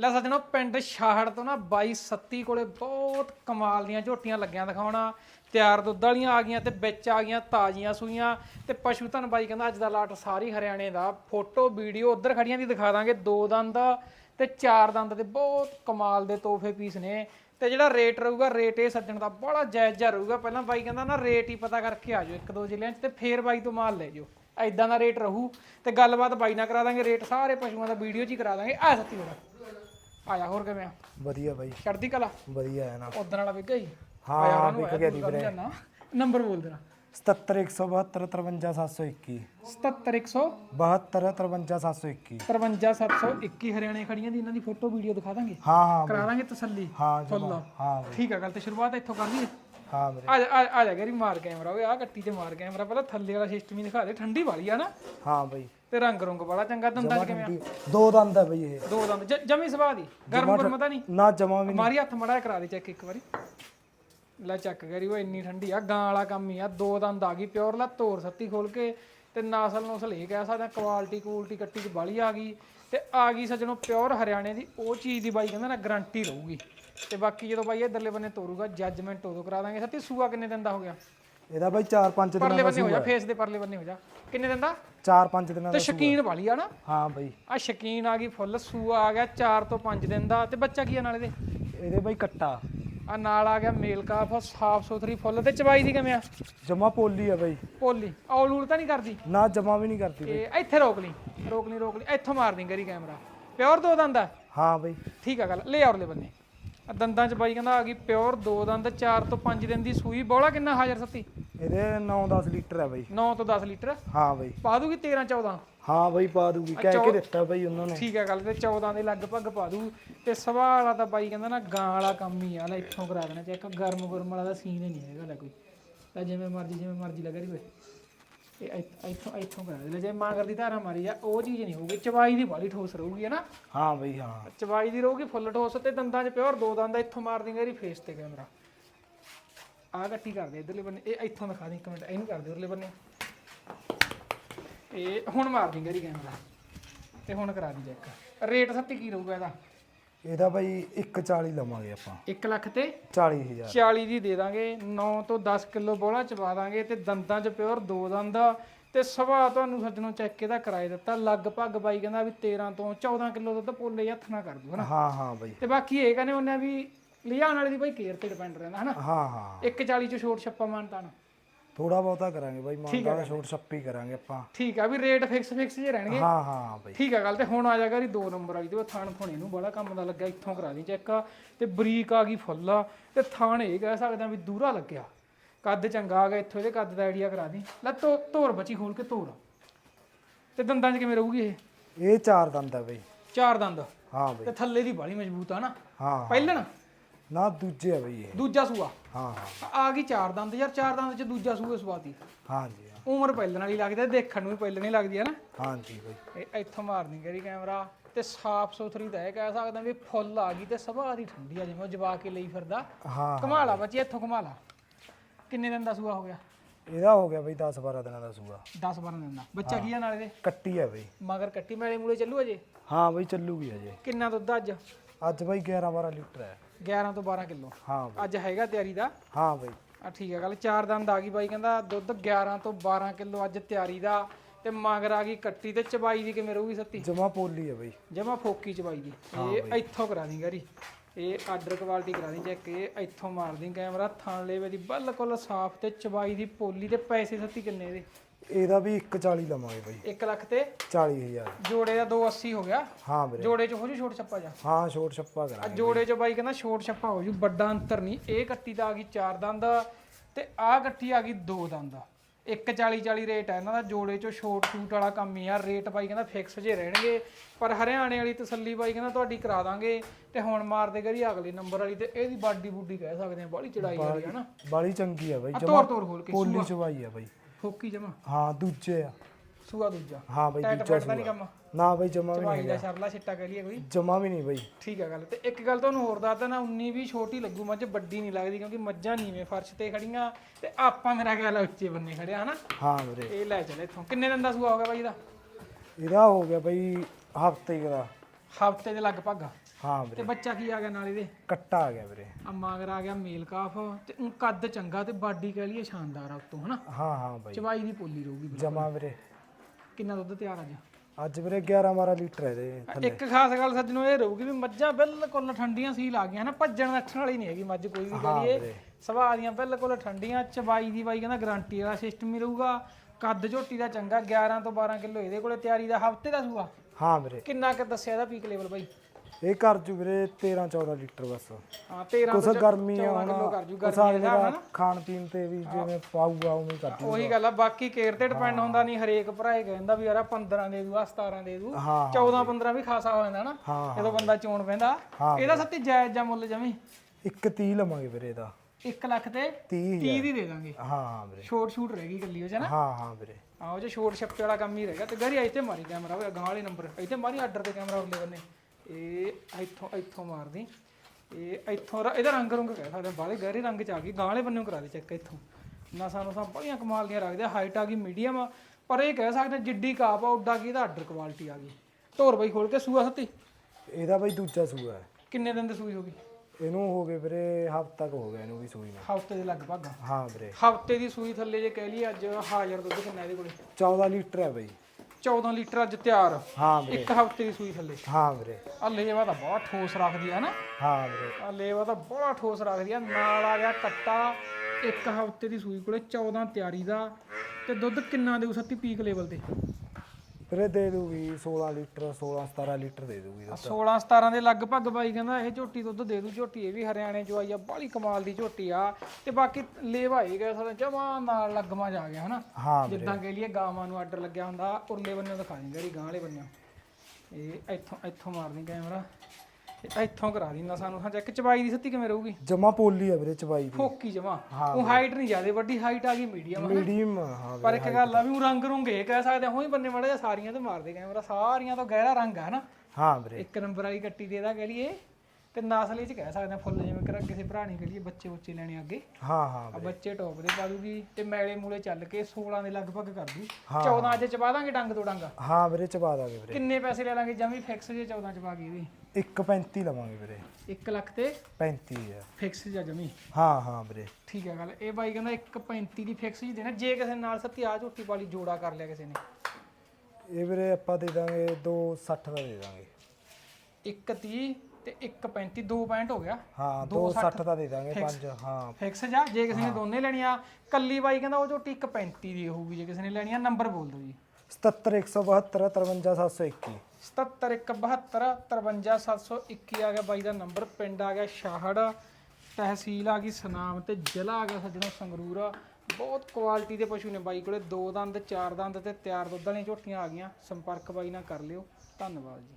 ਲੈ ਸੱਜਣੋ ਪਿੰਡ ਸ਼ਾਹੜ ਤੋਂ ਨਾ 2237 ਕੋਲੇ ਬਹੁਤ ਕਮਾਲ ਦੀਆਂ ਝੋਟੀਆਂ ਲੱਗੀਆਂ ਦਿਖਾਉਣਾ। ਤਿਆਰ ਦੁੱਧ ਵਾਲੀਆਂ ਆ ਗਈਆਂ ਤੇ ਵਿੱਚ ਆ ਗਈਆਂ ਤਾਜ਼ੀਆਂ ਸੂਈਆਂ। ਤੇ ਪਸ਼ੂ ਧਨ ਬਾਈ ਕਹਿੰਦਾ ਅੱਜ ਦਾ ਲਾਟ ਸਾਰੀ ਹਰਿਆਣੇ ਦਾ। ਫੋਟੋ, ਵੀਡੀਓ ਉਧਰ ਖੜੀਆਂ ਦੀ ਦਿਖਾ ਦਾਂਗੇ। ਦੋ ਦੰਦ ਤੇ ਚਾਰ ਦੰਦ ਦੇ ਬਹੁਤ ਕਮਾਲ ਦੇ ਤੋਹਫੇ ਪੀਸ ਨੇ। ਤੇ ਜਿਹੜਾ ਰੇਟ ਰਹੂਗਾ, ਰੇਟ ਇਹ ਸੱਜਣ ਦਾ ਬੜਾ ਜਾਇਜ਼ ਜਿਹਾ ਰਹੂਗਾ। ਪਹਿਲਾਂ ਬਾਈ ਕਹਿੰਦਾ ਨਾ, ਰੇਟ ਹੀ ਪਤਾ ਕਰਕੇ ਆ ਜਾਓ ਇੱਕ ਦੋ ਜ਼ਿਲ੍ਹਿਆਂ 'ਚ ਤੇ ਫੇਰ ਬਾਈ ਤੋਂ ਮਾਲ ਲੈ ਜਾਓ। ਐਦਾਂ ਦਾ ਰੇਟ ਰਹੂ। ਤੇ ਗੱਲਬਾਤ ਬਾਈ ਨਾਲ ਕਰਾ ਦਾਂਗੇ, ਰੇਟ ਸਾਰੇ ਪਸ਼ੂਆਂ ਦਾ ਵੀਡੀਓ 'ਚ ਹੀ ਕਰਾ ਦਾਂਗੇ। ਆ ਸੱਤੀ ਹੋੜਾ ਆਇਆ ਹੋਰ ਕਿਵੇਂ ਆ? ਵਧੀਆ ਬਾਈ। ਚੜਦੀ ਕਲਾ? ਵਧੀਆ ਹੈ ਨਾ। ਉਦੋਂ ਵਾਲਾ ਵਿਕ ਗਈ ਹਾਂ ਵਿਕ ਗਿਆ ਦੀ ਵੀਰੇ। ਨੰਬਰ ਬੋਲ ਦੇਣਾ। 77172 53721 77100 72 53721 53721 ਹਰਿਆਣੇ ਖੜੀਆਂ ਦੀ ਇਹਨਾਂ ਦੀ ਫੋਟੋ ਵੀਡੀਓ ਦਿਖਾ ਦਾਂਗੇ। ਹਾਂ ਹਾਂ ਕਰਾ ਦਾਂਗੇ ਤਸੱਲੀ। ਹਾਂ ਜਮਾ ਹਾਂ ਠੀਕ ਆ ਗੱਲ ਤੇ ਸ਼ੁਰੂਆਤ ਇੱਥੋਂ ਕਰ ਲਈਏ। ਹਾਂ ਵੀਰੇ। ਆ ਜਾ ਆ- ਆ ਜਾ ਗਰੀ ਮਾਰ ਕੈਮਰਾ ਓਏ ਆ ਗੱਟੀ ਤੇ ਮਾਰ ਕੈਮਰਾ ਪਹਿਲਾਂ ਥੱਲੇ ਵਾਲਾ ਸਿਸਟਮ ਹੀ ਦਿਖਾ ਦੇ ਠੰਡੀ ਵਾਲੀ ਆ ਨਾ। ਹਾਂ ਬਾਈ। ਤੇ ਰੰਗ ਰੁੰਗ ਬੜਾ ਚੰਗਾ ਦੰਦਾਂ 'ਚ ਕਿਵੇਂ ਆ? ਦੋ ਦੰਦ ਹੈ ਬਈ ਇਹ। ਦੋ ਦੰਦ ਜ- ਜਮੀ ਸਵਾਹ ਦੀ ਗਰਮ ਗਰਮ ਤਾਂ ਨਹੀਂ। ਨਾ ਜਮਾ ਵੀ ਮਾਰੀ ਹੱਥ ਮੜਾ ਕਰਾ ਦੇ ਚੈੱਕ ਇੱਕ ਵਾਰੀ। ਲੈ ਚੱਕ ਕਰੀ ਉਹ ਇੰਨੀ ਠੰਡੀ ਆ ਗਾਂ ਵਾਲਾ ਕੰਮ ਹੀ ਆ ਦੋ ਦੰਦ ਆ ਗਈ ਪਿਓਰ ਲਾ ਤੋਰ ਸੱਤੀ ਖੋਲ ਕੇ ਤੇ ਨਸਲ ਨਸਲ ਇਹ ਕਹਿ ਸਕਦੇ ਕੁਆਲਿਟੀ ਕੁਆਲਿਟੀ ਕੱਟੀ ਚ ਬਾਲੀ ਆ ਗਈ ਤੇ ਆ ਗਈ ਸੱਜਣੋ ਪਿਓਰ ਹਰਿਆਣੇ ਦੀ ਉਹ ਚੀਜ਼ ਦੀ ਬਾਈ ਕਹਿੰਦਾ ਨਾ ਗਾਰੰਟੀ ਰਹੂਗੀ। ਤੇ ਬਾਕੀ ਜਦੋਂ ਬਾਈ ਇਧਰਲੇ ਬੰਨੇ ਤੋਰੂਗਾ ਜੱਜਮੈਂਟ ਉਦੋਂ ਕਰਾ ਦਾਂਗੇ। ਸੱਤੀ ਸੂਆ ਕਿੰਨੇ ਦਿਨ ਦਾ ਹੋ ਗਿਆ? ਇਹਦਾ ਬਾਈ 4-5 ਦਿਨਾਂ ਪਰਲੇ ਦਾ ਬੰਨੇ ਹੋ ਜਾ ਫੇਸ ਦੇ ਪਰਲੇ ਬੰਨੇ ਹੋ ਜਾ। ਕਿੰਨੇ ਦਿਨ ਦਾ? 4-5 ਦਿਨਾਂ ਤੇ ਦਾ ਸ਼ਕੀਨ ਵਾਲੀ ਆ ਨਾ? ਹਾਂ ਬਾਈ। ਆ ਸ਼ਕੀਨ ਆ ਗਈ ਫੁੱਲ ਸੂਆ ਆ ਗਿਆ 4 ਤੋਂ 5 ਦਿਨ ਦਾ। ਤੇ ਬੱਚਾ ਕੀ ਆ ਨਾਲੇ ਦੇ ਇਹਦੇ ਬਾਈ ਕੱਟਾ। ਆ ਨਾਲ ਆ ਗਿਆ ਮੇਲ ਕਾਫ ਸਾਫ਼ ਸੁਥਰੀ ਫੁੱਲ। ਤੇ ਚਵਾਈ ਦੀ ਕਿਵੇਂ ਆ? ਜਮਾ ਪੋਲੀ ਆ ਬਾਈ। ਪੋਲੀ। ਔਲ ਊਲ ਤਾਂ ਨਹੀਂ ਕਰਦੀ? ਨਾ ਜਮਾ ਵੀ ਨਹੀਂ ਕਰਦੀ। ਇਹ ਇੱਥੇ ਰੋਕ ਲਈ ਰੋਕ ਲਈ ਰੋਕ ਲਈ। ਇੱਥੋਂ ਮਾਰ ਦੀ ਗਰੀ ਕੈਮਰਾ ਪਿਓਰ ਦੋ ਦੰਦ ਆ? ਹਾਂ ਬਾਈ। ਠੀਕ ਆ ਗੱਲ ਲੈ ਆਉਰਲੇ ਬੰਨੇ। ਦੰਦਾਂ ਚ ਬਾਈ ਕਹਿੰਦਾ ਆ ਗਈ ਪਿਓਰ ਦੋ ਦੰਦ 4 ਤੋਂ 5 ਦਿਨ ਦੀ ਸੂਈ। ਬੋਲਾ ਕਿੰਨਾ ਹਾਜ਼ਰ ਸੱਤੀ? ਇਹਦੇ 9-10 ਲੀਟਰ ਹੈ ਬਾਈ। 9 ਤੋਂ 10 ਲੀਟਰ? ਹਾਂ ਬਾਈ। ਪਾ ਦੂਗੀ 13 14 ਹਾਂ ਬਾਈ ਪਾ ਦੂਗੀ। ਕਹਿ ਕੇ ਦਿੱਤਾ ਬਾਈ ਉਹਨਾਂ ਨੇ। ਠੀਕ ਆ ਗੱਲ ਤੇ 14 ਦੇ ਲਗਭਗ ਪਾ ਦੂ ਤੇ ਸਵਾਹ ਵਾਲਾ ਤਾਂ ਬਾਈ ਕਹਿੰਦਾ ਨਾ ਗਾਂ ਵਾਲਾ ਕੰਮ ਹੀ ਆ। ਲੈ ਇੱਥੋਂ ਕਰਾ ਦੇਣਾ। ਚੈੱਕ ਗਰਮ ਗੁਰਮ ਵਾਲਾ ਦਾ ਸੀਨ ਹੀ ਨਹੀਂ ਹੈਗਾ ਲੈ ਕੋਈ। ਤਾਂ ਜਿਵੇਂ ਮਰਜ਼ੀ ਜਿਵੇਂ ਮਰਜ਼ੀ ਲੱਗਾ ਰਹੀ ਇਹ ਇੱਥ- ਇੱਥੋਂ ਇੱਥੋਂ ਕਰਾ ਦੇ। ਲੈ ਜੇ ਮਾਂ ਕਰਦੀ ਧਾਰਾ ਮਾਰੀ ਜਾ ਉਹ ਚੀਜ਼ ਨਹੀਂ ਹੋਊਗੀ। ਚਵਾਈ ਦੀ ਬਾਲੀ ਠੋਸ ਰਹੂਗੀ ਹੈ ਨਾ? ਹਾਂ ਬਾਈ ਹਾਂ। ਚਵਾਈ ਦੀ ਰਹੂਗੀ ਫੁੱਲ ਠੋਸ ਤੇ ਦੰਦਾਂ 'ਚ ਪਿਓਰ ਦੋ ਦੰਦ ਆ, ਇੱਥੋਂ ਮਾਰ ਦੇਂਗੇ ਇਹਦੀ ਫੇਸ ਤੇ ਕੈਮਰਾ ਆ ਗੱਟੀ ਕਰ ਦੇ ਇਧਰਲੇ ਬੰਨੇ। ਇਹ ਇੱਥੋਂ ਦਿਖਾ ਦੇ ਇੱਕ ਮਿੰਟ ਇਹਨੂੰ ਕਰ ਦੇ ਉਰਲੇ ਬੰਨੇ। ਇਹ ਹੁਣ ਮਾਰ ਦੇਂਗੇ ਇਹਦੀ ਕੈਮਰਾ ਤੇ ਹੁਣ ਕਰਾ ਦੀ ਚੈੱਕ ਰੇਟ ਸੱਤੀ ਕੀ ਰਹੂਗਾ ਇਹਦਾ? ਇਹਦਾ ਬਾਈ 140 ਲਵਾਂਗੇ ਆਪਾਂ। 1 ਲੱਖ ਤੇ 40000 40 ਦੀ ਦੇ ਦਾਂਗੇ 9 ਤੋਂ 10 ਕਿਲੋ ਬੋਲਾ ਚਵਾ ਦਾਂਗੇ ਤੇ ਦੰਦਾਂ 'ਚ ਪਿਓਰ ਦੋ ਦੰਦ ਤੇ ਸਵਾ ਤੁਹਾਨੂੰ ਸੱਜਣੋਂ ਚੈੱਕ ਇਹਦਾ ਕਿਰਾਏ ਦਿੱਤਾ। ਲਗਭਗ ਬਾਈ ਕਹਿੰਦਾ ਵੀ 13 ਤੋਂ 14 ਕਿਲੋ ਦੁੱਧ ਪੋਲੇ ਹੱਥ ਨਾ ਕਰ ਦੂ ਹਨਾ? ਹਾਂ ਹਾਂ ਬਾਈ। ਤੇ ਬਾਕੀ ਇਹ ਕਹਿੰਦੇ ਉਹਨੇ ਵੀ ਲਿਆਉਣ ਵਾਲੇ ਦੀ ਬਾਈ ਕੇਅਰ ਤੇ ਡਿਪੈਂਡ ਰਹਿੰਦਾ ਹਨਾ? ਹਾਂ ਹਾਂ। 140 ਚ ਛੋਟ ਛੱਪਾ ਮਾਨਤਾ ਨਾ ਥੋੜਾ ਬਹੁਤਾ ਕਰਾਂਗੇ ਬਾਈ ਮਾਂਦਾ ਦਾ ਛੋਟ ਛੱਪੀ ਕਰਾਂਗੇ ਆਪਾਂ। ਠੀਕ ਆ ਵੀ ਰੇਟ ਫਿਕਸ ਫਿਕਸ ਜੇ ਰਹਿਣਗੇ। ਹਾਂ ਹਾਂ ਬਾਈ। ਠੀਕ ਆ ਗੱਲ ਤੇ ਹੁਣ ਆ ਜਾ ਗਰੀ 2 ਨੰਬਰ ਵਾਲੀ ਤੇ ਉਹ ਥਾਣ ਥੋਣੇ ਨੂੰ ਬੜਾ ਕੰਮ ਦਾ ਲੱਗਾ ਇੱਥੋਂ ਕਰਾ ਦੀ ਚੈੱਕ ਤੇ ਬਰੀਕ ਆ ਗਈ ਫੁੱਲ ਆ ਤੇ ਥਾਣ ਇਹ ਕਹਿ ਸਕਦੇ ਆ ਵੀ ਦੂਰਾ ਲੱਗਿਆ। ਕੱਦ ਚੰਗਾ ਆ ਗਿਆ ਇੱਥੋਂ ਇਹਦੇ ਕੱਦ ਦਾ ਆਈਡੀਆ ਕਰਾ ਦੀ। ਲੈ ਤੋ ਧੋਰ ਬਚੀ ਖੋਲ ਕੇ ਧੋਰ। ਤੇ ਦੰਦਾਂ 'ਚ ਕਿਵੇਂ ਰਹੂਗੀ ਇਹ? ਇਹ ਚਾਰ ਦੰਦ ਹੈ ਬਾਈ। ਚਾਰ ਦੰਦ। ਹਾਂ ਬਾਈ। ਤੇ ਥੱਲੇ ਦੀ ਬਾਲੀ ਮਜ਼ਬੂਤ ਆ ਨਾ। ਹਾਂ। ਪਹਿਲਣ? ਨਾ ਦੂਜੇ ਆ ਬਾਈ ਇਹ। ਦੂਜਾ ਸੂਆ? ਹਾਂ। ਹਾਂ ਆ ਗਈ ਚਾਰ ਦੰਦ ਯਾਰ ਚਾਰ ਦੰਦ 'ਚ ਦੂਜਾ ਸੂਆ ਸਵਾਤੀ। ਹਾਂ ਜੀ ਹਾਂ। ਉਮਰ ਪਹਿਲਣ ਵਾਲੀ ਲੱਗਦੀ ਆ, ਦੇਖਣ ਨੂੰ ਵੀ ਪਹਿਲਣ ਹੀ ਲੱਗਦੀ ਹੈ ਨਾ। ਹਾਂ ਜੀ ਬਾਈ। ਇਹ ਇੱਥੋਂ ਮਾਰਨੀ ਕਰੀ ਕੈਮਰਾ ਤੇ ਸਾਫ਼ ਸੁਥਰੀ ਤਾਂ ਇਹ ਕਹਿ ਸਕਦਾ ਵੀ ਫੁੱਲ ਆ ਗਈ ਤੇ ਸਭਾ ਦੀ ਠੰਡੀ ਆ ਜਿਵੇਂ ਉਹ ਜਵਾ ਕੇ ਲਈ ਫਿਰਦਾ। ਹਾਂ ਕਮਾਲਾ ਬੱਚੇ ਇੱਥੋਂ ਕਮਾਲਾ ਕਿੰਨੇ ਦਿਨ ਦਾ ਸੂਆ ਹੋ ਗਿਆ? ਇਹਦਾ ਹੋ ਗਿਆ ਬਾਈ 10 12 ਦਿਨਾਂ ਦਾ ਸੂਆ। 10 12 ਦਿਨ ਦਾ। ਬੱਚਾ ਕੀ ਆ ਨਾਲੇ ਦੇ ਕੱਟੀ ਹੈ ਬਾਈ। ਮਗਰ ਕੱਟੀ ਮੇਲੇ ਮੂਲੇ ਚੱਲੂ ਅਜੇ? ਹਾਂ ਬਾਈ ਚੱਲੂਗੀ ਅਜੇ। ਕਿੰਨਾ ਦੁੱਧ ਅੱਜ? ਅੱਜ ਬਾਈ 11 12 ਲੀਟਰ ਹੈ। 11 ਤੋਂ 12 ਕਿਲੋ। ਹਾਂ ਬਾਈ। ਅੱਜ ਹੈਗਾ ਤਿਆਰੀ ਦਾ? ਹਾਂ ਬਾਈ। ਆ ਠੀਕ ਹੈ ਗੱਲ ਚਾਰ ਦੰਦ ਆ ਗਈ ਬਾਈ ਕਹਿੰਦਾ ਦੁੱਧ 11 ਤੋਂ 12 ਕਿਲੋ ਅੱਜ ਤਿਆਰੀ ਦਾ ਤੇ ਮਗਰ ਆ ਗਈ ਕੱਟੀ ਤੇ ਚਬਾਈ ਦੀ ਕਿਵੇਂ ਰਹੂਗੀ ਸੱਤੀ? ਜਮਾ ਪੋਲੀ ਹੈ ਬਾਈ। ਜਮਾ ਫੋਕੀ ਚਬਾਈ ਦੀ। ਇਹ ਇੱਥੋਂ ਕਰਾ ਦੀ ਗਰੀ ਇਹ ਆਰਡਰ ਕੁਆਲਿਟੀ ਕਰਾ ਦੀ ਚੈੱਕ ਇਹ ਇੱਥੋਂ ਮਾਰ ਦੀ ਕੈਮਰਾ ਥਣ ਲੇਵੇ ਦੀ ਬਿਲਕੁਲ ਸਾਫ਼ ਤੇ ਚਬਾਈ ਦੀ ਪੋਲੀ ਤੇ ਪੈਸੇ ਸੱਤੀ ਕਿੰਨੇ ਇਹਦੇ? ਇਹਦਾ ਵੀ 140 ਲਵਾਂਗੇ ਬਾਈ। 1 ਲੱਖ ਤੇ 40000 ਜੋੜੇ ਦਾ 280 ਹੋ ਗਿਆ। ਹਾਂ ਵੀਰੇ। ਜੋੜੇ ਚ ਹੋ ਜੂ ਛੋਟ ਛੱਪਾ ਜਾ ਹਾਂ ਛੋਟ ਛੱਪਾ ਆ ਕਰਾਂਗੇ ਜੋੜੇ ਚ ਬਾਈ ਕਹਿੰਦਾ ਛੋਟ ਛੱਪਾ ਹੋ ਜੂ ਵੱਡਾ ਅੰਤਰ ਨਹੀਂ। ਇਹ ਕੱਟੀ ਤਾਂ ਆ ਗਈ ਚਾਰ ਦੰਦ ਤੇ ਆਹ ਕੱਟੀ ਆ ਗਈ ਦੋ ਦੰਦ। 140 40 ਰੇਟ ਹੈ ਇਹਨਾਂ ਦਾ ਜੋੜੇ ਚੋਂ ਛੋਟ ਛੂਟ ਵਾਲਾ ਕੰਮ ਹੀ ਆ। ਰੇਟ ਬਾਈ ਕਹਿੰਦਾ ਫਿਕਸ ਜੇ ਰਹਿਣਗੇ ਪਰ ਹਰਿਆਣੇ ਵਾਲੀ ਤਸੱਲੀ ਬਾਈ ਕਹਿੰਦਾ ਤੁਹਾਡੀ ਕਰਾ ਦਾਂਗੇ। ਤੇ ਹੁਣ ਮਾਰਦੇ ਕਰੀ ਅਗਲੇ ਨੰਬਰ ਵਾਲੀ ਤੇ ਇਹਦੀ ਬਾਡੀ ਬੂਡੀ ਕਹਿ ਸਕਦੇ ਆ ਬੜੀ ਚੜਾਈ ਵਾਲੀ ਹੈ ਨਾ। ਬਾਲੀ ਚੰਗੀ ਆ ਬਾਈ ਤੋਰ ਤੋਰ ਖੋਲ ਕੇ ਪੋਲੀ ਚਵਾਈ ਆ ਬਾਈ। ਫੋਕੀ ਜਮਾ। ਹਾਂ ਦੂਜੇ ਆ। ਸੂਆ ਦੂਜਾ। ਹਾਂ ਬਾਈ ਦੂਜਾ ਫੈਟ ਦਾ ਨਹੀਂ ਕੰਮ। ਨਾ ਬਾਈ ਜਮਾ ਵੀ ਭਾਈ ਨਹੀਂ ਦਾ ਸ਼ਰਲਾ ਛਿੱਟਾ ਕਹਿ ਲਈਏ ਕੋਈ। ਜਮਾ ਵੀ ਨਹੀਂ ਬਾਈ। ਠੀਕ ਹੈ ਗੱਲ। ਤੇ ਇੱਕ ਗੱਲ ਤੁਹਾਨੂੰ ਹੋਰ ਦੱਸਦਾ ਨਾ 19 ਵੀ ਛੋਟੀ ਲੱਗੂ ਮੱਝ ਵੱਡੀ ਨਹੀਂ ਲੱਗਦੀ ਕਿਉਂਕਿ ਮੱਝਾਂ ਨੀਵੇਂ ਫਰਸ਼ ਤੇ ਖੜੀਆਂ। ਤੇ ਆਪਾਂ ਮੇਰਾ ਖਿਆਲ ਆ ਉੱਚੇ ਬੰਨੇ ਖੜਿਆ ਹਨਾ? ਹਾਂ ਵੀਰੇ। ਇਹ ਲੈ ਚੱਲ ਇੱਥੋਂ। ਕਿੰਨੇ ਦਿਨ ਦਾ ਸੂਆ ਹੋ ਗਿਆ ਬਾਈ ਇਹਦਾ? ਇਹਦਾ ਹੋ ਗਿਆ ਬਾਈ ਹਫ਼ਤੇ ਦਾ। ਹਫ਼ਤੇ ਦੇ ਲਗਭਗ। ਹਾਂ ਤੇ ਵੀਰੇ। ਬੱਚਾ ਕੀ ਆ ਗਿਆ ਨਾਲ ਇਹਦੇ? ਕੱਟਾ ਆ ਗਿਆ ਵੀਰੇ। ਆ ਮਗਰ ਆ ਗਿਆ ਮੇਲ ਕਾਫ ਤੇ ਕੱਦ ਚੰਗਾ ਤੇ ਬਾਡੀ ਕਹਿ ਲਈਏ ਸ਼ਾਨਦਾਰ ਆ ਉਤੋਂ ਹਨਾ? ਹਾਂ ਹਾਂ ਬਾਈ। ਚਵਾਈ ਦੀ ਪੋਲੀ ਰਹੂਗੀ ਬਿਲਕੁਲ। ਜਮਾ ਵੀਰੇ। ਕਿੰਨਾ ਦੁੱਧ ਤਿਆਰ ਅੱਜ? ਅੱਜ ਵੀਰੇ 11 12 ਲੀਟਰ ਹੈ ਇਹਦੇ ਥੱਲੇ। ਇੱਕ ਖਾਸ ਗੱਲ ਸੱਜਣੋ ਇਹ ਰਹੂਗੀ ਵੀ ਮੱਝਾਂ ਬਿਲਕੁਲ ਠੰਡੀਆਂ ਸੀਲ ਆ ਗਈਆਂ ਨਾ ਭੱਜਣ ਨੱਠਣ ਵਾਲੀ ਨਹੀਂ ਹੈਗੀ ਮੱਝ ਕੋਈ ਵੀ ਹਾਂ ਕਰੀਏ ਵੀਰੇ। ਸੁਭਾਅ ਦੀਆਂ ਬਿਲਕੁਲ ਠੰਡੀਆਂ ਚਬਾਈ ਦੀ ਬਾਈ ਕਹਿੰਦਾ ਗਾਰੰਟੀ ਵਾਲਾ ਸਿਸਟਮ ਹੀ ਰਹੂਗਾ। ਕੱਦ ਝੋਟੀ ਦਾ ਚੰਗਾ 11 ਤੋਂ 12 ਕਿਲੋ ਇਹਦੇ ਕੋਲੇ ਤਿਆਰੀ ਦਾ ਹਫ਼ਤੇ ਦਾ ਸੂਆ। ਹਾਂ ਵੀਰੇ। ਕਿੰਨਾ ਕੁ ਦੱਸਿਆ ਇਹਦਾ ਪੀਕ ਲੈਵਲ ਬਾਈ? ਇਹ ਕਰ ਜੂ ਵੀਰੇ 13 14 ਲੀਟਰ ਬਸ। ਹਾਂ 13 ਕੁਛ ਗਰਮੀ ਆ 14 ਹੁਣ ਕਿਲੋ ਕਰ ਜੂ ਗਰਮੀ ਦਾ ਖਾਣ ਪੀਣ ਤੇ ਵੀ ਜਿਵੇਂ ਪਾਊਗਾ ਉਵੇਂ ਕਰ ਜੂ ਉਹੀ ਗੱਲ ਆ ਬਾਕੀ ਕੇਅਰ ਤੇ ਡਿਪੈਂਡ ਹੁੰਦਾ ਨਹੀਂ ਹਰੇਕ ਭਰਾ ਇਹ ਕਹਿੰਦਾ ਵੀ ਯਾਰ ਆਹ 15 ਦੇ ਦੂ ਆ 17 ਦੇ ਦੂ ਹਾਂ 14 15 ਵੀ ਖਾਸਾ ਹੋ ਜਾਂਦਾ ਨਾ। ਜਦੋਂ ਬੰਦਾ ਚੋਣ ਪੈਂਦਾ। ਇਹਦਾ ਸੱਤੀ ਜਾਇਜ਼ ਜਾਂ ਮੁੱਲ ਜਮੀ? ਇੱਕ 30 ਲਵਾਂਗੇ ਵੀਰੇ ਇਹਦਾ। 1 ਲੱਖ ਤੇ 30 30 ਦੀ ਦੇ ਦਾਂਗੇ। ਹਾਂ ਵੀਰੇ। ਛੋਟ ਛੂਟ ਰਹਿ ਗਈ ਕੱਲੀ ਉਹ ਚ ਨਾ? ਹਾਂ ਹਾਂ ਵੀਰੇ। ਆਹੋ ਜੇ ਛੋਟ ਛੱਪੇ ਵਾਲਾ ਕੰਮ ਹੀ ਰਹਿ ਗਿਆ। ਤੇ ਗਰੀ ਇੱਥੇ ਮਾਰੀ ਕੈਮਰਾ ਉਹ ਗਾਂ ਵਾਲੇ ਨੰਬਰ ਇੱਥੇ ਮਾਰੀ ਆਰਡਰ ਤੇ ਕੈਮਰਾ ਉਰਲੇ ਬੰਨੇ ਇਹ ਇੱਥੋਂ ਇੱਥੋਂ ਮਾਰਦੀ। ਇਹ ਇੱਥੋਂ ਰ- ਇਹਦਾ ਰੰਗ ਰੁੰਗ ਕਹਿ ਸਕਦੇ ਬਾਲੇ ਗਹਿਰੇ ਰੰਗ ਚ ਆ ਗਈ। ਗਾਂ ਵਾਲੇ ਕਰਾ ਦੇ ਚੈੱਕ ਇੱਥੋਂ। ਨਾ ਸਾਨੂੰ ਤਾਂ ਬੜੀਆਂ ਕਮਾਲ ਦੀਆਂ ਰੱਖਦੇ ਹਾਈਟ ਆ ਗਈ ਮੀਡੀਅਮ ਆ। ਪਰ ਇਹ ਕਹਿ ਸਕਦੇ ਜਿੱਡੀ ਕਾਪ ਆ ਉੱਡਾ ਕੀ ਇਹਦਾ ਆਰਡਰ ਕੁਆਲਿਟੀ ਆ ਗਈ। ਢੋਰ ਬਾਈ ਖੋਲ ਕੇ ਸੂਆ ਸੱਤੀ। ਇਹਦਾ ਬਾਈ ਦੂਜਾ ਸੂਆ ਹੈ। ਕਿੰਨੇ ਦਿਨ ਦੀ ਸੂਈ ਹੋ ਗਈ? ਇਹਨੂੰ ਹੋ ਗਏ ਵੀਰੇ ਹਫ਼ਤਾ ਕੁ ਹੋ ਗਿਆ ਇਹਨੂੰ ਵੀ ਸੂਈ ਨੂੰ। ਹਫ਼ਤੇ ਦੇ ਲਗਭਗ। ਹਾਂ ਵੀਰੇ। ਹਫ਼ਤੇ ਦੀ ਸੂਈ ਥੱਲੇ ਜੇ ਕਹਿ ਲਈ ਅੱਜ ਹਾਜ਼ਰ ਦੁੱਧ ਕਿੰਨਾ ਇਹਦੇ ਕੋਲੇ? 14 ਲੀਟਰ ਹੈ ਬਾਈ। 14 ਲੀਟਰ ਅੱਜ ਤਿਆਰ। ਹਾਂ ਵੀਰੇ। ਇੱਕ ਹਫ਼ਤੇ ਦੀ ਸੂਈ ਥੱਲੇ। ਹਾਂ ਵੀਰੇ। ਆ ਲੇਵਾ ਤਾਂ ਬਹੁਤ ਠੋਸ ਰੱਖਦੀ ਆ ਨਾ। ਹਾਂ ਵੀਰੇ। ਆ ਲੇਵਾ ਤਾਂ ਬੜਾ ਠੋਸ ਰੱਖਦੀ ਆ। ਨਾਲ ਆ ਗਿਆ ਕੱਟਾ। ਇੱਕ ਹਫ਼ਤੇ ਦੀ ਸੂਈ ਕੋਲੇ 14 ਤਿਆਰੀ ਦਾ। ਤੇ ਦੁੱਧ ਕਿੰਨਾ ਦੇਊ ਸੱਤੀ ਪੀਕ ਲੈਵਲ ਤੇ? ਵੀਰੇ ਦੇ ਦੂਗੀ 16 ਲੀਟਰ 16 17 ਲੀਟਰ ਦੇ ਦੂਗੀ 16 17 ਦੇ ਲਗਭਗ ਬਾਈ ਕਹਿੰਦਾ ਇਹ ਝੋਟੀ ਦੁੱਧ ਦੇ ਦੂ ਝੋਟੀ ਇਹ ਵੀ ਹਰਿਆਣੇ ਚੋਂ ਆਈ ਆ ਬਾਲੀ ਕਮਾਲ ਦੀ ਝੋਟੀ ਆ। ਤੇ ਬਾਕੀ ਲੇਵਾ ਹੀ ਗਿਆ ਸਾਡਾ ਜਮਾ ਨਾਲ ਲੱਗਮਾ ਜਾ ਗਿਆ ਹਨਾ? ਹਾਂ ਵੀਰੇ। ਜਿੱਦਾਂ ਕਹਿ ਲਈਏ ਗਾਵਾਂ ਨੂੰ ਆਰਡਰ ਲੱਗਿਆ ਹੁੰਦਾ ਉਰਲੇ ਬੰਨੇ ਦਿਖਾ ਜਿਹੜੀ ਗਾਂ ਵਾਲੇ ਬੰਨੇ ਇਹ ਇੱਥੋਂ ਇੱਥੋਂ ਮਾਰਨੀ ਕੈਮਰਾ ਤੇ ਇੱਥੋਂ ਕਰਾ ਦੀ ਨਾ ਸਾਨੂੰ। ਹਾਂ ਚੈੱਕ ਚਬਾਈ ਦੀ ਸੱਤੀ ਕਿਵੇਂ ਰਹੂਗੀ? ਜਮਾ ਪੋਲੀ ਆ ਵੀਰੇ ਚਬਾਈ ਦੀ। ਫੋਕੀ ਜਮਾ। ਉਹ ਹਾਈਟ ਨਹੀਂ ਜ਼ਿਆਦਾ ਵੱਡੀ ਹਾਈਟ ਆ ਗਈ ਮੀਡੀਅਮ ਮੀਡੀਅਮ ਹਾਂ ਪਰ ਇੱਕ ਗੱਲ ਆ ਵੀ ਉਹ ਰੰਗ ਰੁੰਗ ਇਹ ਕਹਿ ਸਕਦੇ ਹੋਈ ਬੰਨੇ ਮੜਾ ਜਾਂ ਸਾਰੀਆਂ ਤੇ ਮਾਰਦੇ ਕੈਮਰਾ। ਸਾਰੀਆਂ ਤੋਂ ਗਹਿਰਾ ਰੰਗ ਆ ਹਨਾ ਹਾਂ ਵੀਰੇ। ਇੱਕ ਨੰਬਰ ਵਾਲੀ ਕੱਟੀ ਦੇ ਇਹਦਾ ਕਹਿ ਲਈਏ। ਤੇ ਨਸਲੀ ਚ ਕਹਿ ਸਕਦੇ ਆ ਫੁੱਲ ਜਿਵੇਂ ਕਰ ਕਿਸੇ ਭਰਾ ਨੇ ਕਹਿ ਲਈਏ ਬੱਚੇ ਬੱਚੇ ਲੈਣੇ ਅੱਗੇ। ਹਾਂ ਹਾਂ ਆ ਬੱਚੇ ਟੌਪ ਦੇ ਪਾ ਦੂਗੀ ਤੇ ਮੈਲੇ ਮੂਲੇ ਚੱਲ ਕੇ 16 ਦੇ ਲਗਭਗ ਕਰ ਦੂ 14 ਅੱਜ ਚਪਾ ਦਾਂਗੇ ਡੰਗ ਤੋਂ ਡੰਗ। ਹਾਂ ਵੀਰੇ ਚਬਾ ਦਾਂਗੇ ਵੀਰੇ। ਕਿੰਨੇ ਪੈਸੇ ਲੈ ਲਾਂਗੇ ਜਮੀ ਫਿਕਸ ਜੇ 14 ਚਪਾ ਗਈ ਇਹਦੀ 1.35 ਲਵਾਂਗੇ ਵੀਰੇ। 1 ਲੱਖ ਤੇ 35 ਹੈ ਫਿਕਸ ਜਾਂ ਜਮੀ। ਹਾਂ ਹਾਂ ਵੀਰੇ। ਠੀਕ ਹੈ ਗੱਲ। ਇਹ ਬਾਈ ਕਹਿੰਦਾ 1.35 ਦੀ ਫਿਕਸ ਹੀ ਦੇਣਾ। ਜੇ ਕਿਸੇ ਨਾਲ ਸੱਤੀ ਆ ਝੋਟੀ ਵਾਲੀ ਜੋੜਾ ਕਰ ਲਿਆ ਕਿਸੇ ਨੇ। ਇਹ ਵੀਰੇ ਆਪਾਂ ਦੇ ਦਾਂਗੇ 260 ਦਾ ਦੇ ਦਾਂਗੇ। 130 ਤੇ 135 2 ਪੁਆਇੰਟ ਹੋ ਗਿਆ। ਹਾਂ 260 ਦਾ ਦੇ ਦਾਂਗੇ ਪੰਜ ਹਾਂ। ਫਿਕਸ ਜਾ ਜੇ ਕਿਸੇ ਨੇ ਦੋਨੇ ਲੈਣੀਆਂ ਕੱਲੀ ਬਾਈ ਕਹਿੰਦਾ ਉਹ ਝੋਟੀ 135 ਦੀ ਹੋਊਗੀ ਜੇ ਕਿਸੇ ਨੇ ਲੈਣੀ ਆ ਨੰਬਰ ਬੋਲ ਦਿਓ ਜੀ। 77 172 53 721 77172 53721 ਆ ਗਿਆ ਬਾਈ ਦਾ ਨੰਬਰ ਪਿੰਡ ਆ ਗਿਆ ਸ਼ਾਹੜ ਤਹਿਸੀਲ ਆ ਗਈ ਸਨਾਮ ਤੇ ਜ਼ਿਲ੍ਹਾ ਆ ਗਿਆ ਸੱਜਣੋ ਸੰਗਰੂਰ। ਬਹੁਤ ਕੁਆਲਿਟੀ ਦੇ ਪਸ਼ੂ ਨੇ ਬਾਈ ਕੋਲੇ ਦੋ ਦੰਦ ਚਾਰ ਦੰਦ ਤੇ ਤਿਆਰ ਦੁੱਧ ਵਾਲੀਆਂ ਝੋਟੀਆਂ ਆ ਗਈਆਂ ਸੰਪਰਕ ਬਾਈ ਨਾਲ ਕਰ ਲਿਓ ਧੰਨਵਾਦ ਜੀ।